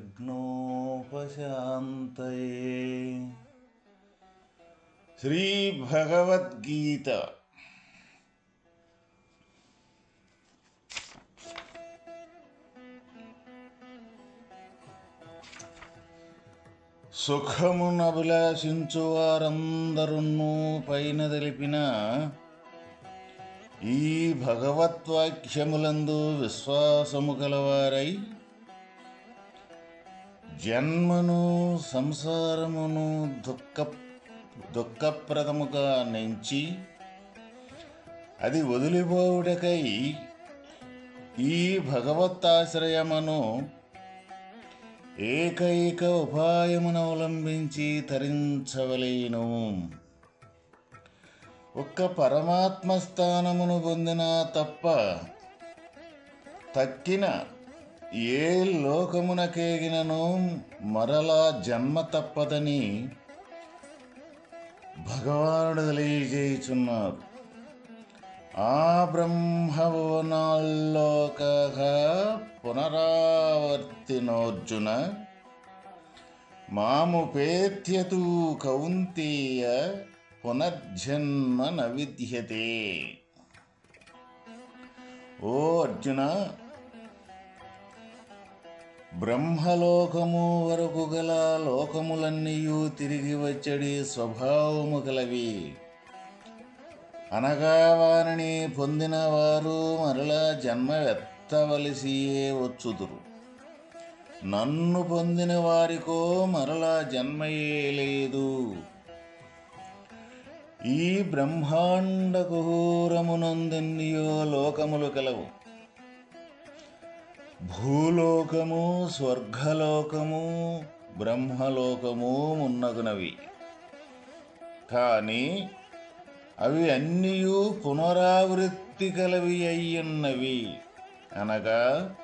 విఘ్నోపశాంతయే శ్రీ భగవద్గీత సుఖమును అభిలాషించు వారందరును పైన తెలిపిన ఈ భగవత్వాక్యములందు విశ్వాసము కలవారై జన్మను సంసారమును దుఃఖ దుఃఖప్రదముగా నెంచి అది వదిలిపోవుటకై ఈ భగవత్తాశ్రయమును ఏకైక ఉపాయమును అవలంబించి తరించవలేను. ఒక్క పరమాత్మ స్థానమును పొందిన తప్ప తక్కిన ఏ లోకమునకేగినను మరలా జన్మ తప్పదని భగవానుడు తెలియజేయుచున్నారు. ఆ బ్రహ్మభువనాల్లోక పునరావర్తినోర్జున మాముపేత్యతు కౌంతేయ పునర్జన్మ న విద్యతే ఓ అర్జున బ్రహ్మలోకము వరకు గల లోకములన్నీయు తిరిగి వచ్చడి స్వభావము కలవి అనగా వారిని పొందిన వారు మరలా జన్మ ఎత్తవలసియే వచ్చుదురు. నన్ను పొందిన వారికో మరలా జన్మయే లేదు. ఈ బ్రహ్మాండ కుహూరమునందెన్నియో లోకములు కలవు భూలోకము స్వర్గలోకము బ్రహ్మలోకము మున్నగునవి. కానీ అవి అన్నీయు పునరావృత్తి కలవి అయ్యున్నవి. అనగా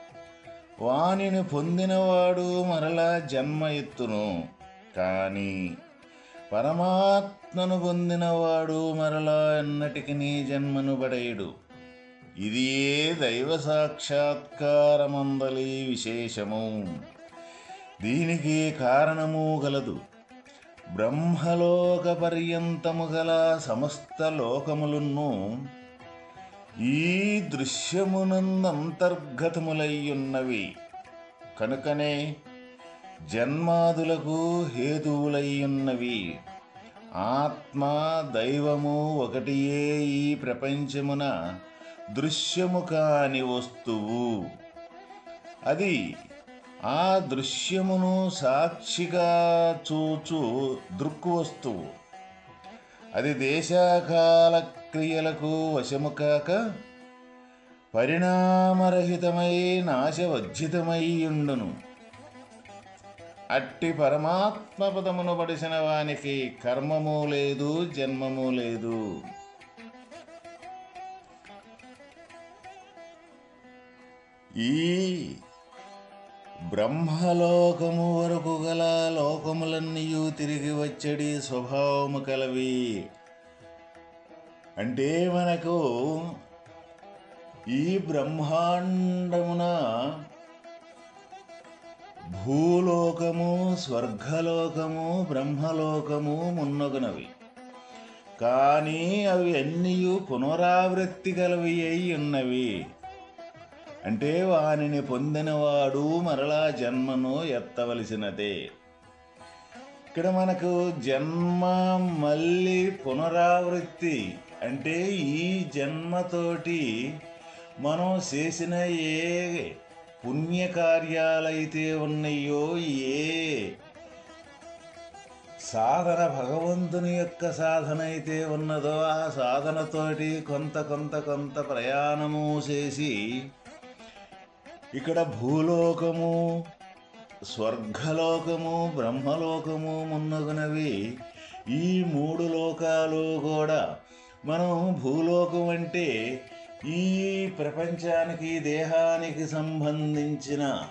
వానిని పొందినవాడు మరలా జన్మ ఎత్తును. కానీ పరమాత్మను పొందినవాడు మరలా ఎన్నటికి జన్మను పడేయుడు. ఇది ఏ దైవ సాక్షాత్కారమందలి విశేషము? దీనికి కారణము గలదు. బ్రహ్మలోక పర్యంతము గల సమస్త లోకములను ఈ దృశ్యమునందంతర్గతములయ్యున్నవి కనుకనే జన్మాదులకు హేతువులయ్యున్నవి. ఆత్మ దైవము ఒకటియే ఈ ప్రపంచమున దృశ్యము కాని వస్తువు. అది ఆ దృశ్యమును సాక్షిగా చూచు దృక్కు వస్తువు. అది దేశాకాల క్రియలకు వశము కాక పరిణామరహితమై నాశవర్జితమై ఉండును అట్టి పరమాత్మ పదమును పడిసిన వానికి కర్మము లేదు జన్మము లేదు. ఈ బ్రహ్మలోకము వరకు గల లోకములన్నీయు తిరిగి వచ్చడి స్వభావము కలవి. అంటే మనకు ఈ బ్రహ్మాండమున భూలోకము స్వర్గలోకము బ్రహ్మలోకము మున్నగునవి. కానీ అవి అన్నీ పునరావృత్తి కలవి అయి ఉన్నవి. అంటే వానిని పొందినవాడు మరలా జన్మను ఎత్తవలసినదే. ఇక్కడ మనకు జన్మ మళ్ళీ పునరావృత్తి అంటే ఈ జన్మతోటి మనం చేసిన ఏ పుణ్యకార్యాలైతే ఉన్నాయో ఏ సాధన భగవంతుని యొక్క సాధన అయితే ఉన్నదో ఆ సాధనతోటి కొంత కొంత కొంత ప్రయాణము చేసి ఇక్కడ భూలోకము స్వర్గలోకము బ్రహ్మలోకము మున్నగునవి. ఈ మూడు లోకాలు కూడా మనం భూలోకం అంటే ఈ ప్రపంచానికి దేహానికి సంబంధించిన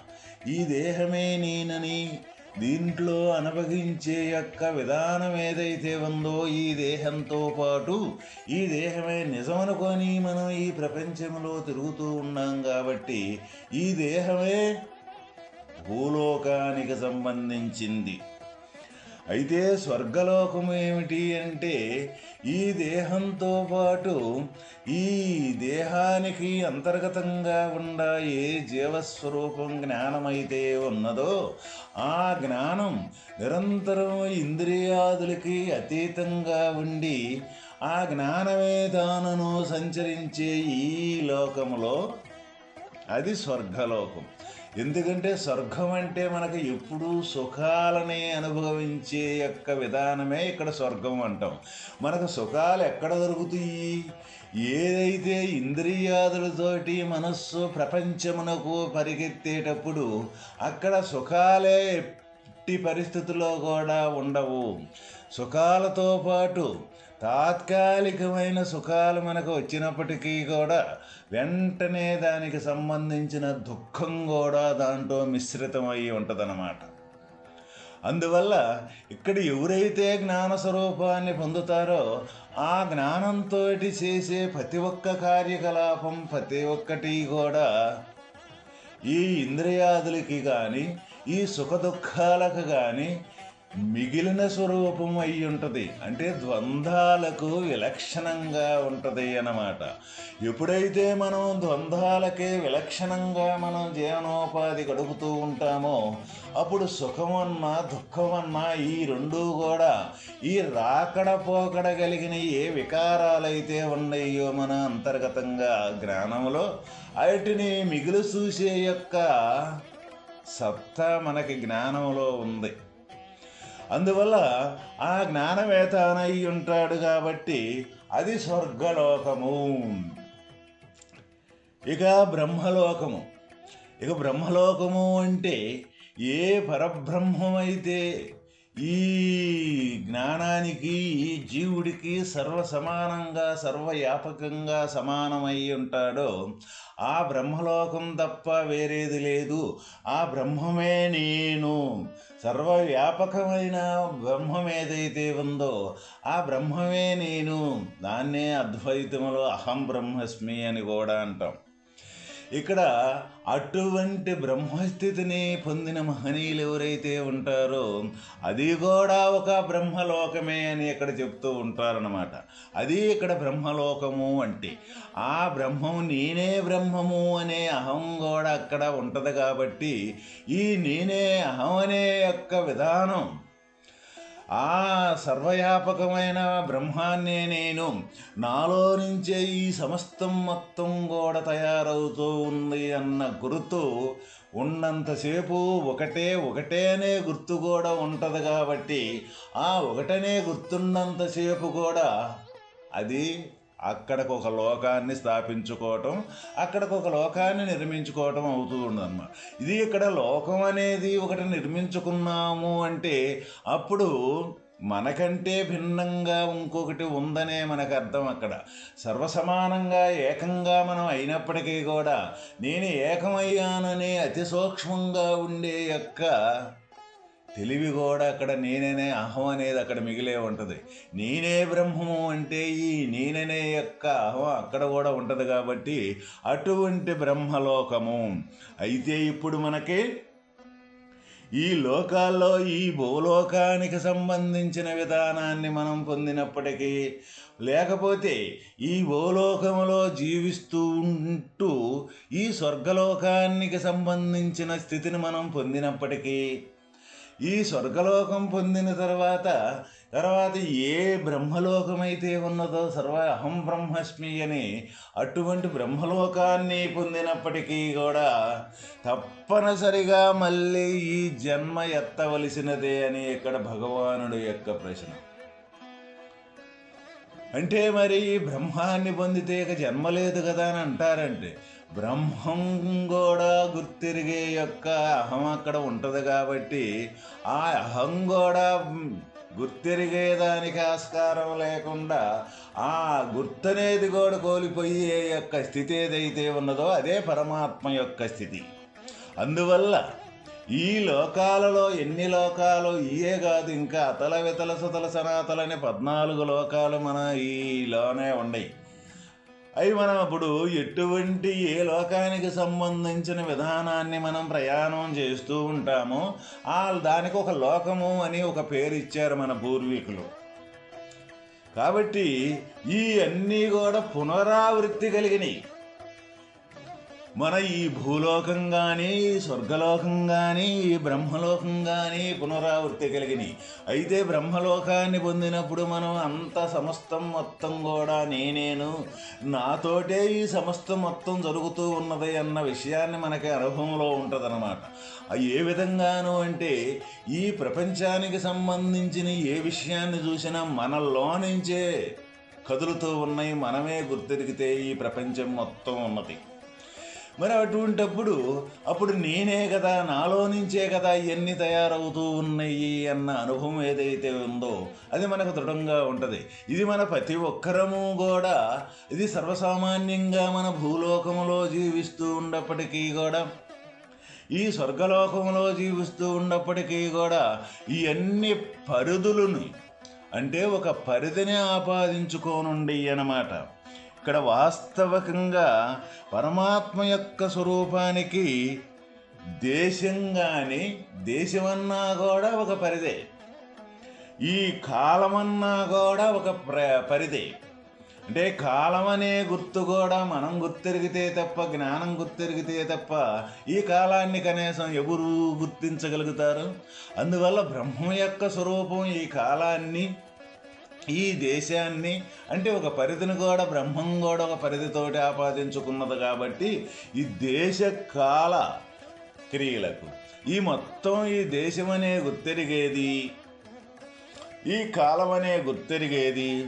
ఈ దేహమే నేనని దీంట్లో అనుభవించే యొక్క విధానం ఏదైతే ఉందో ఈ దేహంతో పాటు ఈ దేహమే నిజమనుకొని మనం ఈ ప్రపంచంలో తిరుగుతూ ఉన్నాం కాబట్టి ఈ దేహమే భూలోకానికి సంబంధించింది. అయితే స్వర్గలోకం ఏమిటి అంటే ఈ దేహంతో పాటు ఈ దేహానికి అంతర్గతంగా ఉన్న ఏ జీవస్వరూపం జ్ఞానమైతే ఉన్నదో ఆ జ్ఞానం నిరంతరం ఇంద్రియాదులకి అతీతంగా ఉండి ఆ జ్ఞానమే తానను సంచరించే ఈ లోకములో అది స్వర్గలోకం. ఎందుకంటే స్వర్గం అంటే మనకు ఎప్పుడూ సుఖాలని అనుభవించే యొక్క విధానమే ఇక్కడ స్వర్గం అంటాం. మనకు సుఖాలు ఎక్కడ దొరుకుతాయి? ఏదైతే ఇంద్రియాదులతోటి మనస్సు ప్రపంచమునకు పరిగెత్తేటప్పుడు అక్కడ సుఖాలే ఎట్టి పరిస్థితుల్లో కూడా ఉండవు. సుఖాలతో పాటు తాత్కాలికమైన సుఖాలు మనకు వచ్చినప్పటికీ కూడా వెంటనే దానికి సంబంధించిన దుఃఖం కూడా దాంట్లో మిశ్రితమై ఉంటుందన్నమాట. అందువల్ల ఇక్కడ ఎవరైతే జ్ఞాన స్వరూపాన్ని పొందుతారో ఆ జ్ఞానంతో చేసే ప్రతి ఒక్క కార్యకలాపం ప్రతి ఒక్కటి కూడా ఈ ఇంద్రియాదులకి కానీ ఈ సుఖ దుఃఖాలకు కానీ మిగిలిన స్వరూపం అయి ఉంటుంది. అంటే ద్వంద్వాలకు విలక్షణంగా ఉంటుంది అన్నమాట. ఎప్పుడైతే మనం ద్వంద్వాలకే విలక్షణంగా మనం జీవనోపాధి గడుపుతూ ఉంటామో అప్పుడు సుఖమన్నా దుఃఖమన్నా ఈ రెండూ కూడా ఈ రాకడ పోకడ కలిగిన ఏ వికారాలైతే ఉన్నాయో మన అంతర్గతంగా జ్ఞానంలో వాటిని మిగులు చూసే యొక్క సత్తా మనకి జ్ఞానంలో ఉంది. అందువల్ల ఆ జ్ఞానవేతనై ఉంటాడు కాబట్టి అది స్వర్గలోకము. ఇక బ్రహ్మలోకము. ఇక బ్రహ్మలోకము అంటే ఏ పరబ్రహ్మమైతే ఈ జ్ఞానానికి ఈ జీవుడికి సర్వ సమానంగా సర్వవ్యాపకంగా సమానమై ఉంటాడో ఆ బ్రహ్మలోకం తప్ప వేరేది లేదు. ఆ బ్రహ్మమే నేను. సర్వవ్యాపకమైన బ్రహ్మం ఏదైతే ఉందో ఆ బ్రహ్మమే నేను దాన్నే అద్వైతములో అహం బ్రహ్మస్మి అని కూడా అంటాం. ఇక్కడ అటువంటి బ్రహ్మస్థితిని పొందిన మహనీయులు ఎవరైతే ఉంటారో అది కూడా ఒక బ్రహ్మలోకమే అని ఇక్కడ చెప్తూ ఉంటారనమాట అది ఇక్కడ బ్రహ్మలోకము అంటే ఆ బ్రహ్మము నేనే బ్రహ్మము అనే అహం కూడా అక్కడ ఉంటుంది కాబట్టి ఈ నేనే అహం అనే యొక్క విధానం ఆ సర్వవ్యాపకమైన బ్రహ్మాన్నే నేను నాలో నుంచే ఈ సమస్తం మొత్తం కూడా తయారవుతూ ఉంది అన్న గుర్తు ఉన్నంతసేపు ఒకటే ఒకటే అనే గుర్తు కూడా ఉంటుంది కాబట్టి ఆ ఒకటనే గుర్తున్నంతసేపు కూడా అది అక్కడికి ఒక లోకాన్ని స్థాపించుకోవటం అక్కడికి ఒక లోకాన్ని నిర్మించుకోవటం అవుతూ ఉండదన్నమాట. ఇది ఇక్కడ లోకం అనేది ఒకటి నిర్మించుకున్నాము అంటే అప్పుడు మనకంటే భిన్నంగా ఇంకొకటి ఉందనే మనకు అర్థం అక్కడ. సర్వసమానంగా ఏకంగా మనం అయినప్పటికీ కూడా నేను ఏకమయ్యాననే అతి సూక్ష్మంగా ఉండే యొక్క తెలివి కూడా అక్కడ నేననే అహం అనేది అక్కడ మిగిలే ఉంటుంది. నేనే బ్రహ్మము అంటే ఈ నేననే యొక్క అహం అక్కడ కూడా ఉంటుంది కాబట్టి అటువంటి బ్రహ్మలోకము. అయితే ఇప్పుడు మనకి ఈ లోకాల్లో ఈ భూలోకానికి సంబంధించిన విధానాన్ని మనం పొందినప్పటికీ లేకపోతే ఈ భూలోకములో జీవిస్తూ ఉంటూ ఈ స్వర్గలోకానికి సంబంధించిన స్థితిని మనం పొందినప్పటికీ ఈ స్వర్గలోకం పొందిన తర్వాత తర్వాత ఏ బ్రహ్మలోకమైతే ఉన్నదో సర్వ అహం బ్రహ్మస్మి అని అటువంటి బ్రహ్మలోకాన్ని పొందినప్పటికీ కూడా తప్పనిసరిగా మళ్ళీ ఈ జన్మ ఎత్తవలసినదే అని ఇక్కడ భగవానుడు యొక్క ప్రశ్న. అంటే మరి బ్రహ్మాన్ని పొందితే ఇక జన్మ లేదు కదా అని అంటారంటే బ్రహ్మం కూడా గుర్తిరిగే యొక్క అహం అక్కడ ఉంటుంది కాబట్టి ఆ అహం కూడా గుర్తెరిగేదానికి ఆస్కారం లేకుండా ఆ గుర్తనేది కూడా కోల్పోయే యొక్క స్థితి ఏదైతే ఉన్నదో అదే పరమాత్మ యొక్క స్థితి. అందువల్ల ఈ లోకాలలో ఎన్ని లోకాలు? ఇయే కాదు. ఇంకా అతల వితల సుతల సనాతలని పద్నాలుగు లోకాలు మన ఈలోనే ఉన్నాయి. అవి మనం అప్పుడు ఎటువంటి ఏ లోకానికి సంబంధించిన విధానాన్ని మనం ప్రయాణం చేస్తూ ఉంటామో ఆ దానికి ఒక లోకము అని ఒక పేరు ఇచ్చారు మన పూర్వీకులు. కాబట్టి ఈ అన్నీ కూడా పునరావృత్తి కలిగినాయి. మన ఈ భూలోకం కానీ స్వర్గలోకం కానీ ఈ బ్రహ్మలోకం కానీ పునరావృత్తి కలిగినాయి. అయితే బ్రహ్మలోకాన్ని పొందినప్పుడు మనం అంత సమస్తం మొత్తం కూడా నేనేను. నాతోటే ఈ సమస్తం మొత్తం జరుగుతూ ఉన్నది అన్న విషయాన్ని మనకి అనుభవంలో ఉంటుందన్నమాట. ఏ విధంగాను అంటే ఈ ప్రపంచానికి సంబంధించిన ఏ విషయాన్ని చూసినా మనలో నుంచే కదులుతూ ఉన్నాయి మనమే గుర్తెరిగితే ఈ ప్రపంచం మొత్తం ఉన్నది. మరి అటువంటప్పుడు అప్పుడు నేనే కదా నాలో నుంచే కదా ఇవన్నీ తయారవుతూ ఉన్నాయి అన్న అనుభవం ఏదైతే ఉందో అది మనకు దృఢంగా ఉంటుంది. ఇది మన ప్రతి ఒక్కరము కూడా ఇది సర్వసామాన్యంగా మన భూలోకంలో జీవిస్తూ ఉన్నప్పటికీ కూడా ఈ స్వర్గలోకంలో జీవిస్తూ ఉన్నప్పటికీ కూడా ఈ అన్ని పరిధులను అంటే ఒక పరిధిని ఆపాదించుకోనుండి అన్నమాట ఇక్కడ వాస్తవకంగా పరమాత్మ యొక్క స్వరూపానికి దేశం కానీ దేశమన్నా కూడా ఒక పరిదే ఈ కాలమన్నా కూడా ఒక ప్ర పరిదే అంటే కాలం అనే గుర్తు కూడా మనం గుర్తెరిగితే తప్ప జ్ఞానం గుర్తెరిగితే తప్ప ఈ కాలాన్ని కనీసం ఎవరు గుర్తించగలుగుతారు? అందువల్ల బ్రహ్మ యొక్క స్వరూపం ఈ కాలాన్ని ఈ దేశాన్ని అంటే ఒక పరిధిని కూడా బ్రహ్మం కూడా ఒక పరిధితోటి ఆపాదించుకున్నది కాబట్టి ఈ దేశ కాల క్రియలకు ఈ మొత్తం ఈ దేశం అనే గుర్తెరిగేది ఈ కాలం అనే గుర్తెరిగేది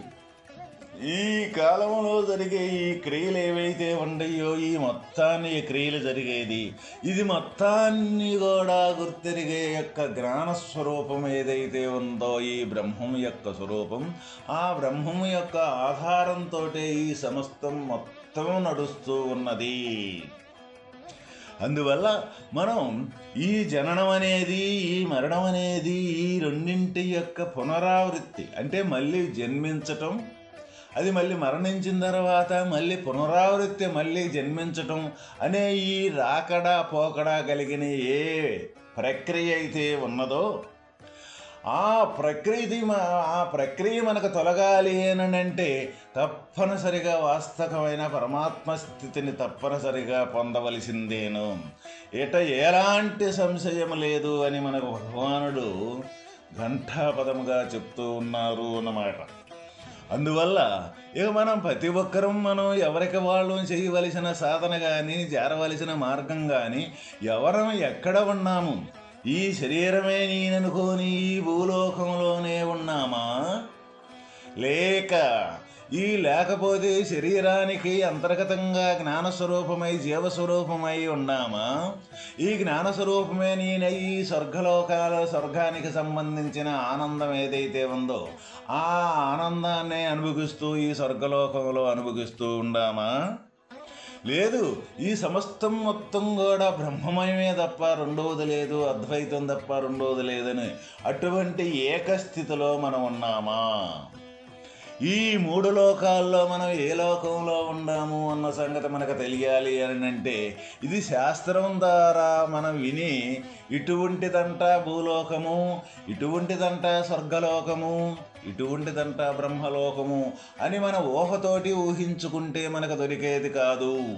ఈ కాలంలో జరిగే ఈ క్రియలు ఏవైతే ఉండయో ఈ మొత్తాన్ని ఈ క్రియలు జరిగేది ఇది మొత్తాన్ని కూడా గుర్తెరిగే యొక్క జ్ఞాన స్వరూపం ఏదైతే ఉందో ఈ బ్రహ్మం యొక్క స్వరూపం ఆ బ్రహ్మం యొక్క ఆధారంతో ఈ సమస్తం మొత్తం నడుస్తూ ఉన్నది. అందువల్ల మనం ఈ జననం అనేది ఈ మరణం అనేది ఈ రెండింటి యొక్క పునరావృత్తి అంటే మళ్ళీ జన్మించటం అది మళ్ళీ మరణించిన తర్వాత మళ్ళీ పునరావృత్తి మళ్ళీ జన్మించటం అనే ఈ రాకడా పోకడా కలిగిన ఏ ప్రక్రియ అయితే ఉన్నదో ఆ ప్రక్రియ ఆ ప్రక్రియ మనకు తొలగాలి అంటే తప్పనిసరిగా వాస్తవమైన పరమాత్మ స్థితిని తప్పనిసరిగా పొందవలసిందేను. ఇట ఎలాంటి సంశయం లేదు అని మనకు భగవానుడు ఘంటాపదముగా చెప్తూ ఉన్నారు అన్నమాట. అందువల్ల ఇక మనం ప్రతి ఒక్కరం మనం ఎవరికి వాళ్ళు చేయవలసిన సాధన కానీ చేరవలసిన మార్గం కానీ ఎవరం ఎక్కడ ఉన్నాము? ఈ శరీరమే నేననుకోని ఈ భూలోకంలోనే ఉన్నామా? లేక ఈ లేకపోతే శరీరానికి అంతర్గతంగా జ్ఞానస్వరూపమై జీవస్వరూపమై ఉన్నామా? ఈ జ్ఞానస్వరూపమే నేనై ఈ స్వర్గలోకాల స్వర్గానికి సంబంధించిన ఆనందం ఏదైతే ఉందో ఆ ఆనందాన్ని అనుభవిస్తూ ఈ స్వర్గలోకంలో అనుభవిస్తూ ఉండామా? లేదు ఈ సమస్తం మొత్తం కూడా బ్రహ్మమయమే తప్ప రెండవది లేదు అద్వైతం తప్ప రెండవది లేదని అటువంటి ఏకస్థితిలో మనం ఉన్నామా? ఈ మూడు లోకాల్లో మనం ఏ లోకంలో ఉన్నాము అన్న సంగతి మనకు తెలియాలి అని అంటే ఇది శాస్త్రం ద్వారా మనం విని ఇటువంటిదంట భూలోకము ఇటువంటిదంట స్వర్గలోకము ఇటువంటిదంట బ్రహ్మలోకము అని మన ఊహతోటి ఊహించుకుంటే మనకు దొరికేది కాదు.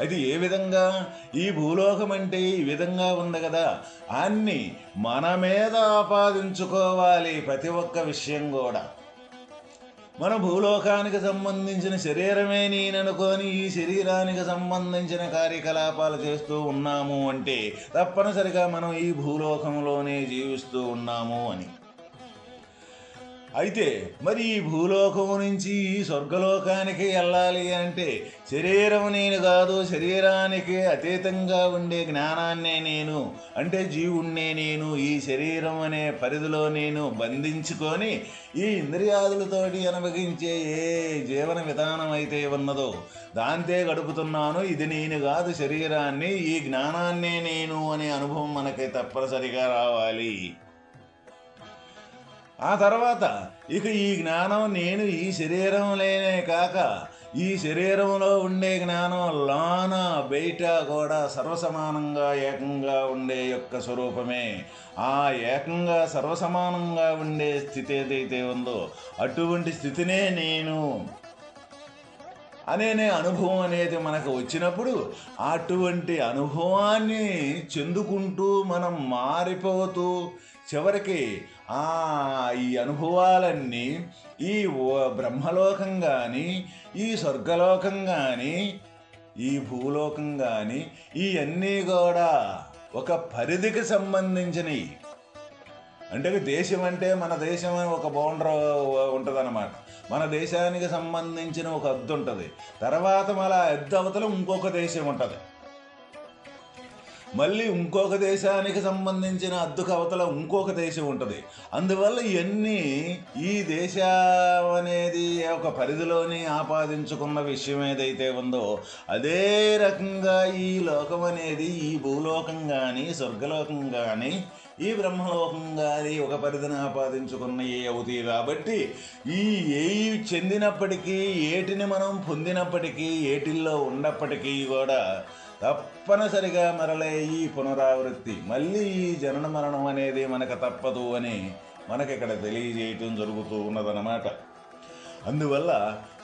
అది ఏ విధంగా? ఈ భూలోకం అంటే ఈ విధంగా ఉంది కదా? అన్ని మన మీద ఆపాదించుకోవాలి ప్రతి ఒక్క విషయం కూడా. మన భూలోకానికి సంబంధించిన శరీరమే నేననుకొని ఈ శరీరానికి సంబంధించిన కార్యకలాపాలు చేస్తూ ఉన్నాము అంటే తప్పనిసరిగా మనం ఈ భూలోకంలోనే జీవిస్తూ ఉన్నాము అని. అయితే మరి ఈ భూలోకం నుంచి ఈ స్వర్గలోకానికి వెళ్ళాలి అంటే శరీరం నేను కాదు శరీరానికి అతీతంగా ఉండే జ్ఞానాన్నే నేను అంటే జీవుణ్ణే నేను ఈ శరీరం అనే పరిధిలో నేను బంధించుకొని ఈ ఇంద్రియాదులతోటి అనుభవించే ఏ జీవన విధానం అయితే ఉన్నదో దాంతే గడుపుతున్నాను. ఇది నేను కాదు శరీరాన్ని ఈ జ్ఞానాన్నే నేను అనే అనుభవం మనకి తప్పనిసరిగా రావాలి. ఆ తర్వాత ఇక ఈ జ్ఞానం నేను ఈ శరీరం లేనే కాక ఈ శరీరంలో ఉండే జ్ఞానం లోన బయట కూడా సర్వసమానంగా ఏకంగా ఉండే యొక్క స్వరూపమే. ఆ ఏకంగా సర్వసమానంగా ఉండే స్థితి ఏదైతే ఉందో అటువంటి స్థితినే నేను అనే అనుభవం అనేది మనకు వచ్చినప్పుడు అటువంటి అనుభవాన్ని చెందుకుంటూ మనం మారిపోతూ చివరికి ఆ ఈ అనుభవాలన్నీ ఈ బ్రహ్మలోకం కానీ ఈ స్వర్గలోకం కానీ ఈ భూలోకం కానీ ఇవన్నీ కూడా ఒక పరిధికి సంబంధించినవి అంటే దేశం అంటే మన దేశం అని ఒక బౌండర్ ఉంటుంది మన దేశానికి సంబంధించిన ఒక అద్దు ఉంటుంది తర్వాత మళ్ళీ అద్దు అవతల ఇంకొక దేశం ఉంటుంది. మళ్ళీ ఇంకొక దేశానికి సంబంధించిన అద్దుకు అవతల ఇంకొక దేశం ఉంటుంది. అందువల్ల ఇవన్నీ ఈ దేశం అనేది ఒక పరిధిలోని ఆపాదించుకున్న విషయం ఏదైతే ఉందో అదే రకంగా ఈ లోకం అనేది ఈ భూలోకం కానీ స్వర్గలోకం కానీ ఈ బ్రహ్మలోకం కానీ ఒక పరిధిని ఆపాదించుకున్న ఏ అవుతాయి కాబట్టి ఈ ఏ చెందినప్పటికీ ఏటిని మనం పొందినప్పటికీ ఏటిల్లో ఉన్నప్పటికీ కూడా తప్పనిసరిగా మరలే ఈ పునరావృత్తి మళ్ళీ ఈ జనన మరణం అనేది మనకు తప్పదు అని మనకి ఇక్కడ తెలియజేయటం జరుగుతూ ఉన్నదన్నమాట. అందువల్ల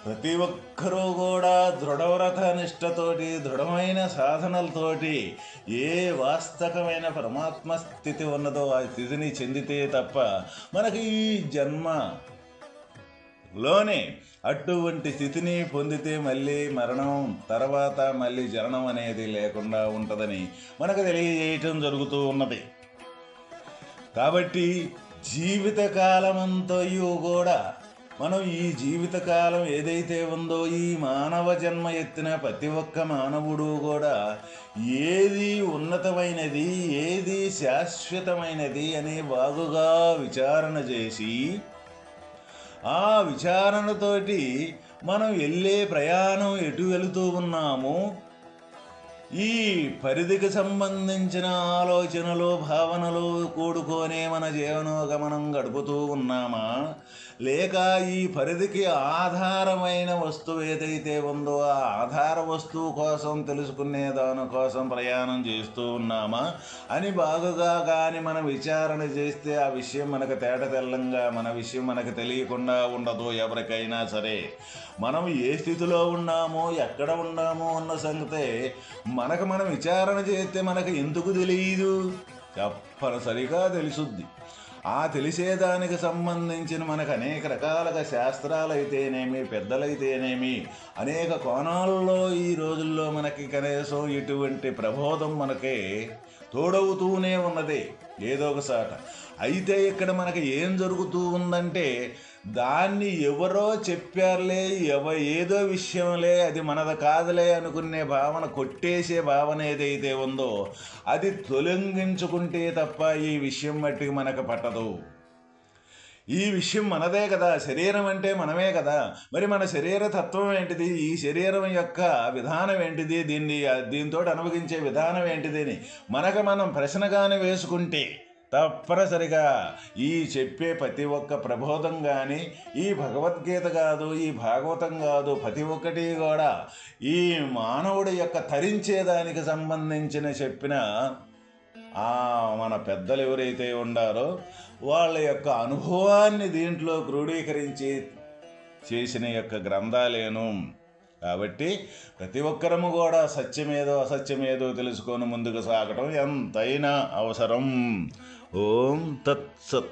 ప్రతి ఒక్కరూ కూడా దృఢవ్రత నిష్టతోటి దృఢమైన సాధనలతోటి ఏ వాస్తవమైన పరమాత్మ స్థితి ఉన్నదో ఆ స్థితిని చెందితే తప్ప మనకి ఈ జన్మ లోనే అటువంటి స్థితిని పొందితే మళ్ళీ మరణం తర్వాత మళ్ళీ జననం అనేది లేకుండా ఉంటుందని మనకు తెలియజేయటం జరుగుతూ ఉన్నది. కాబట్టి జీవితకాలమంతయు కూడా మనం ఈ జీవితకాలం ఏదైతే ఉందో ఈ మానవ జన్మ ఎత్తిన ప్రతి ఒక్క మానవుడు కూడా ఏది ఉన్నతమైనది ఏది శాశ్వతమైనది అని బాగుగా విచారణ చేసి ఆ విచారణతోటి మనం వెళ్ళే ప్రయాణం ఎటు వెళుతూ ఉన్నాము? ఈ పరిధికి సంబంధించిన ఆలోచనలు భావనలు కూడుకొనే మన జీవనోగమనం గడుపుతూ ఉన్నామా? లేక ఈ పరిధికి ఆధారమైన వస్తువు ఏదైతే ఉందో ఆ ఆధార వస్తువు కోసం తెలుసుకునే దాని కోసం ప్రయాణం చేస్తూ ఉన్నామా అని బాగుగా కానీ మనం విచారణ చేస్తే ఆ విషయం మనకు తేట తెల్లంగా మన విషయం మనకు తెలియకుండా ఉండదు ఎవరికైనా సరే. మనం ఏ స్థితిలో ఉన్నామో ఎక్కడ ఉన్నామో అన్న సంగతే మనకు మనం విచారణ చేస్తే మనకు ఎందుకు తెలియదు తప్పనిసరిగా తెలుసుద్ది. ఆ తెలిసేదానికి సంబంధించిన మనకు అనేక రకాలుగా శాస్త్రాలైతేనేమి పెద్దలైతేనేమి అనేక కోణాల్లో ఈ రోజుల్లో మనకి కనీసం ఇటువంటి ప్రబోధం మనకి తోడవుతూనే ఉన్నది ఏదో ఒక సాట. అయితే ఇక్కడ మనకి ఏం జరుగుతూ ఉందంటే దాన్ని ఎవరో చెప్పారులే ఎవ ఏదో విషయంలే అది మనది కాదులే అనుకునే భావన కొట్టేసే భావన ఏదైతే ఉందో అది తొలగించుకుంటే తప్ప ఈ విషయం మట్టికి మనకు పట్టదు. ఈ విషయం మనదే కదా శరీరం అంటే మనమే కదా. మరి మన శరీర తత్వం ఏంటిది? ఈ శరీరం యొక్క విధానం ఏంటిది? దీన్ని దీంతో అనుభవించే విధానం ఏంటిది అని మనకు మనం ప్రశ్నగానే వేసుకుంటే తప్పనిసరిగా ఈ చెప్పే ప్రతి ఒక్క ప్రబోధం కానీ ఈ భగవద్గీత కాదు ఈ భాగవతం కాదు ప్రతి ఒక్కటి కూడా ఈ మానవుడి యొక్క తరించేదానికి సంబంధించిన చెప్పిన మన పెద్దలు ఎవరైతే ఉండారో వాళ్ళ యొక్క అనుభవాన్ని దీంట్లో క్రోడీకరించి చేసిన యొక్క గ్రంథాలేను కాబట్టి ప్రతి ఒక్కరము కూడా సత్యమేదో అసత్యమేదో తెలుసుకొని ముందుకు సాగటం ఎంతైనా అవసరం. ओं तत्सत्